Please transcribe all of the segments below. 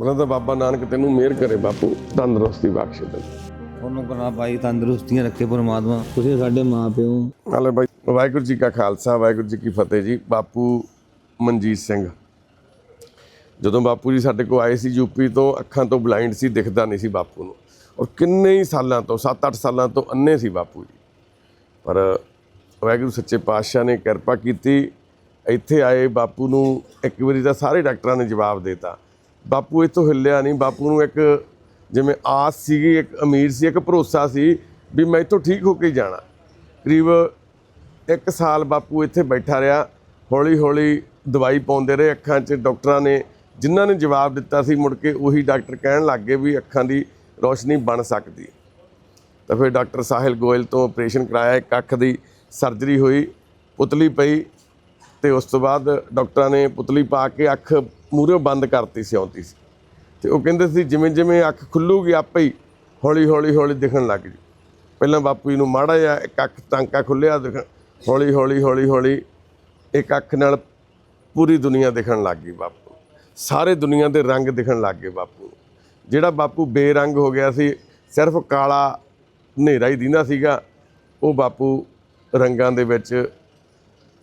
ਉਹਨਾਂ ਦਾ ਬਾਬਾ ਨਾਨਕ ਤੈਨੂੰ ਮਿਹਰ ਕਰੇ ਬਾਪੂ ਤੰਦਰੁਸਤੀ ਬਖਸ਼ੇ ਤੈਨੂੰ। ਤੁਹਾਨੂੰ ਕਰਾ ਭਾਈ ਤੰਦਰੁਸਤੀਆਂ ਰੱਖੇ ਪਰਮਾਤਮਾ ਤੁਸੀਂ ਸਾਡੇ ਮਾਪਿਓ ਨਾਲੇ ਬਾਈ ਵਾਹਿਗੁਰੂ ਜੀ ਕਾ ਖਾਲਸਾ ਵਾਹਿਗੁਰੂ ਜੀ ਕੀ ਫਤਿਹ ਜੀ। ਬਾਪੂ ਮਨਜੀਤ ਸਿੰਘ। ਜਦੋਂ ਬਾਪੂ ਜੀ ਸਾਡੇ ਕੋਲ ਆਏ ਸੀ ਯੂਪੀ ਤੋਂ ਅੱਖਾਂ ਤੋਂ ਬਲਾਈਂਡ ਸੀ ਦਿਖਦਾ ਨਹੀਂ ਸੀ ਬਾਪੂ ਨੂੰ। ਔਰ ਕਿੰਨੇ ਹੀ ਸਾਲਾਂ ਤੋਂ 7-8 ਸਾਲਾਂ ਤੋਂ ਅੰਨੇ ਸੀ ਬਾਪੂ ਜੀ। ਪਰ ਵਾਹਿਗੁਰੂ ਸੱਚੇ ਪਾਤਸ਼ਾਹ ਨੇ ਕਿਰਪਾ ਕੀਤੀ। ਇੱਥੇ ਆਏ ਬਾਪੂ ਨੂੰ ਇੱਕ ਵਾਰੀ ਤਾਂ ਸਾਰੇ ਡਾਕਟਰਾਂ ਨੇ ਜਵਾਬ ਦਿੱਤਾ। ਬਾਪੂ ਇੱਥੋਂ ਹਿੱਲਿਆ ਨਹੀਂ, ਬਾਪੂ ਨੂੰ ਇੱਕ ਜਿਵੇਂ ਆਸ ਸੀਗੀ, ਇੱਕ ਅਮੀਰ ਸੀ, ਇੱਕ ਭਰੋਸਾ ਸੀ ਵੀ ਮੈਂ ਇੱਥੋਂ ਠੀਕ ਹੋ ਕੇ ਜਾਣਾ। ਕਰੀਬ ਇੱਕ ਸਾਲ ਬਾਪੂ ਇੱਥੇ ਬੈਠਾ ਰਿਹਾ ਹੌਲੀ ਹੌਲੀ ਦਵਾਈ ਪਾਉਂਦੇ ਰਹੇ ਅੱਖਾਂ 'ਚ। ਡਾਕਟਰਾਂ ਨੇ ਜਿਨ੍ਹਾਂ ਨੇ ਜਵਾਬ ਦਿੱਤਾ ਸੀ, ਮੁੜ ਕੇ ਉਹੀ ਡਾਕਟਰ ਕਹਿਣ ਲੱਗ ਗਏ ਵੀ ਅੱਖਾਂ ਦੀ ਰੋਸ਼ਨੀ ਬਣ ਸਕਦੀ। ਤਾਂ ਫਿਰ ਡਾਕਟਰ ਸਾਹਿਲ ਗੋਇਲ ਤੋਂ ਆਪਰੇਸ਼ਨ ਕਰਾਇਆ, ਇੱਕ ਅੱਖ ਦੀ ਸਰਜਰੀ ਹੋਈ, ਪੁਤਲੀ ਪਈ ਤੇ ਉਸ ਤੋਂ ਬਾਅਦ ਡਾਕਟਰਾਂ ਨੇ ਪੁਤਲੀ ਪਾ ਕੇ ਅੱਖ ਮੂਹਰੇ ਬੰਦ ਕਰਤੀ ਸਿਉਂਤੀ ਸੀ। ਤੇ ਉਹ ਕਹਿੰਦੇ ਸੀ, ਜਿਵੇਂ ਜਿਵੇਂ ਅੱਖ ਖੁੱਲੂਗੀ ਆਪੇ ਹੀ ਹੌਲੀ ਹੌਲੀ ਹੌਲੀ ਦਿਖਣ ਲੱਗ ਜੂ। ਪਹਿਲਾਂ ਬਾਪੂ ਜੀ ਨੂੰ ਮਾੜਾ ਜਿਹਾ ਇੱਕ ਅੱਖ ਟਾਂਕਾ ਖੁੱਲਿਆ ਦਿਖਣ, ਹੌਲੀ ਹੌਲੀ ਹੌਲੀ ਹੌਲੀ ਇੱਕ ਅੱਖ ਨਾਲ ਪੂਰੀ ਦੁਨੀਆ ਦਿਖਣ ਲੱਗ ਗਈ ਬਾਪੂ। ਸਾਰੇ ਦੁਨੀਆ ਦੇ ਰੰਗ ਦਿਖਣ ਲੱਗ ਗਏ ਬਾਪੂ। ਨੂੰ ਜਿਹੜਾ ਬਾਪੂ ਬੇਰੰਗ ਹੋ ਗਿਆ ਸੀ, ਸਿਰਫ ਕਾਲਾ ਹਨੇਰਾ ਹੀ ਦਿੰਦਾ ਸੀਗਾ, ਉਹ ਬਾਪੂ ਰੰਗਾਂ ਦੇ ਵਿੱਚ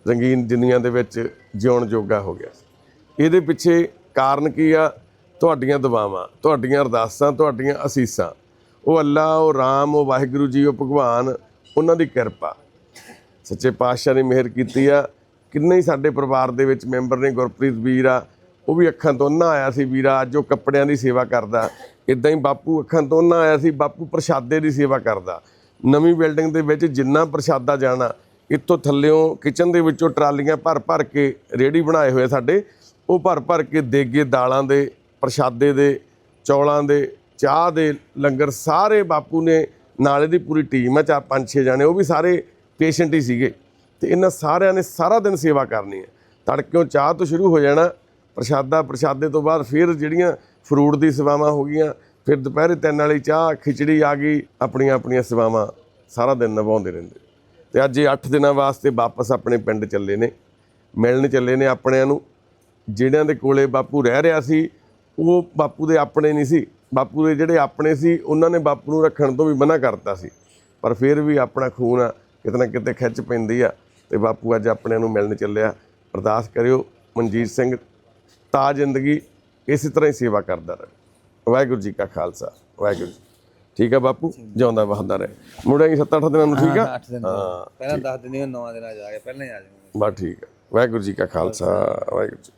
ਰੰਗੀਨ ਦੁਨੀਆ ਦੇ ਵਿੱਚ ਜਿਉਣ ਜੋਗਾ ਹੋ ਗਿਆ ਇਹਦੇ ਪਿੱਛੇ ਕਾਰਨ ਕੀ ਆ? ਤੁਹਾਡੀਆਂ ਦੁਆਵਾਂ, ਤੁਹਾਡੀਆਂ ਅਰਦਾਸਾਂ, ਤੁਹਾਡੀਆਂ ਅਸੀਸਾਂ। ਉਹ ਅੱਲਾ, ਉਹ ਰਾਮ, ਉਹ ਵਾਹਿਗੁਰੂ ਜੀ, ਉਹ ਭਗਵਾਨ, ਉਹਨਾਂ ਦੀ ਕਿਰਪਾ। ਸੱਚੇ ਪਾਤਸ਼ਾਹ ਨੇ ਮਿਹਰ ਕੀਤੀ ਆ। ਕਿੰਨੇ ਹੀ ਸਾਡੇ ਪਰਿਵਾਰ ਦੇ ਵਿੱਚ ਮੈਂਬਰ ਨੇ, ਗੁਰਪ੍ਰੀਤ ਵੀਰ ਆ, ਉਹ ਵੀ ਅੱਖਾਂ ਤੋਂ ਨਾ ਆਇਆ ਸੀ ਵੀਰਾ, ਅੱਜ ਉਹ ਕੱਪੜਿਆਂ ਦੀ ਸੇਵਾ ਕਰਦਾ। ਇਦਾਂ ਹੀ ਬਾਪੂ ਅੱਖਾਂ ਤੋਂ ਅੰਨਾ ਆਇਆ ਸੀ, ਬਾਪੂ ਪ੍ਰਸ਼ਾਦੇ ਦੀ ਸੇਵਾ ਕਰਦਾ। ਨਵੀਂ ਬਿਲਡਿੰਗ ਦੇ ਵਿੱਚ ਜਿੰਨਾ ਪ੍ਰਸ਼ਾਦਾ ਜਾਣਾ ਇੱਥੋਂ ਥੱਲਿਓਂ ਕਿਚਨ ਦੇ ਵਿੱਚੋਂ ਟਰਾਲੀਆਂ ਭਰ ਭਰ ਕੇ ਰੇੜੀ ਬਣਾਏ ਹੋਏ ਸਾਡੇ। ਉਹ ਭਰ ਭਰ ਕੇ ਦੇਗੇ ਦਾਲਾਂ ਦੇ, ਪ੍ਰਸ਼ਾਦੇ ਦੇ, ਚੌਲਾਂ ਦੇ, ਚਾਹ ਦੇ, ਲੰਗਰ ਸਾਰੇ ਬਾਪੂ ਨੇ ਨਾਲੇ ਦੀ ਪੂਰੀ ਟੀਮ ਹੈ ਚਾਰ ਪੰਜ ਛੇ ਜਾਣੇ, ਉਹ ਵੀ ਸਾਰੇ ਪੇਸ਼ੈਂਟ ਹੀ ਸੀਗੇ। ਤੇ ਇਹਨਾਂ ਸਾਰਿਆਂ ਨੇ ਸਾਰਾ ਦਿਨ ਸੇਵਾ ਕਰਨੀ ਹੈ ਤੜਕਿਓਂ ਚਾਹ ਤੋਂ ਸ਼ੁਰੂ ਹੋ ਜਾਣਾ, ਪ੍ਰਸ਼ਾਦਾ, ਪ੍ਰਸ਼ਾਦੇ ਤੋਂ ਬਾਅਦ ਫਿਰ ਜਿਹੜੀਆਂ ਫਰੂਟ ਦੀ ਸੇਵਾਵਾਂ ਹੋ ਗਈਆਂ, ਫਿਰ ਦੁਪਹਿਰੇ ਤਿੰਨ ਵਾਲੀ ਚਾਹ, ਖਿਚੜੀ ਆ ਗਈ ਆਪਣੀਆਂ ਆਪਣੀਆਂ ਸੇਵਾਵਾਂ ਸਾਰਾ ਦਿਨ ਨਿਭਾਉਂਦੇ ਰਹਿੰਦੇ। ਤੇ ਅੱਜ ਇਹ 8 ਦਿਨਾਂ ਵਾਸਤੇ ਵਾਪਸ ਆਪਣੇ ਪਿੰਡ ਚੱਲੇ ਨੇ, ਮਿਲਣ ਚੱਲੇ ਨੇ ਆਪਣਿਆਂ ਨੂੰ। ਜਿਹੜਿਆਂ ਦੇ ਕੋਲੇ ਬਾਪੂ ਰਹਿ ਰਿਹਾ ਸੀ, ਉਹ ਬਾਪੂ ਦੇ ਆਪਣੇ ਨਹੀਂ ਸੀ। ਬਾਪੂ ਦੇ ਜਿਹੜੇ ਆਪਣੇ ਸੀ, ਉਹਨਾਂ ਨੇ ਬਾਪੂ ਨੂੰ ਰੱਖਣ ਤੋਂ ਵੀ ਮਨਾ ਕਰਤਾ ਸੀ। ਪਰ ਫਿਰ ਵੀ ਆਪਣਾ ਖੂਨ ਆ, ਕਿਤੇ ਨਾ ਕਿਤੇ ਖਿੱਚ ਪੈਂਦੀ ਆ। ਤੇ ਬਾਪੂ ਅੱਜ ਆਪਣਿਆਂ ਨੂੰ ਮਿਲਣ ਚੱਲਿਆ। ਅਰਦਾਸ ਕਰਿਓ, ਮਨਜੀਤ ਸਿੰਘ ਤਾਂ ਜ਼ਿੰਦਗੀ ਇਸੇ ਤਰ੍ਹਾਂ ਹੀ ਸੇਵਾ ਕਰਦਾ ਰਹੇ। ਵਾਹਿਗੁਰੂ ਜੀ ਕਾ ਖਾਲਸਾ, ਵਾਹਿਗੁਰੂ ਜੀ ਠੀਕ ਆ ਬਾਪੂ? ਜਿਉਂਦਾ ਵਸਦਾ ਰਹੇ। ਮੁੜਾਂਗੇ 7-8 ਦਿਨਾਂ ਨੂੰ ਠੀਕ ਆ? 8 ਦਿਨ ਪਹਿਲਾਂ 10 ਦਿਨ ਹੀ 9 ਦਿਨਾਂ ਜਾ ਕੇ ਪਹਿਲਾਂ ਹੀ ਆ ਜਾਵਾਂਗੇ। ਬਸ ਠੀਕ ਆ। ਵਾਹਿਗੁਰੂ ਜੀ ਕਾ ਖਾਲਸਾ ਵਾਹਿਗੁਰੂ ਜੀ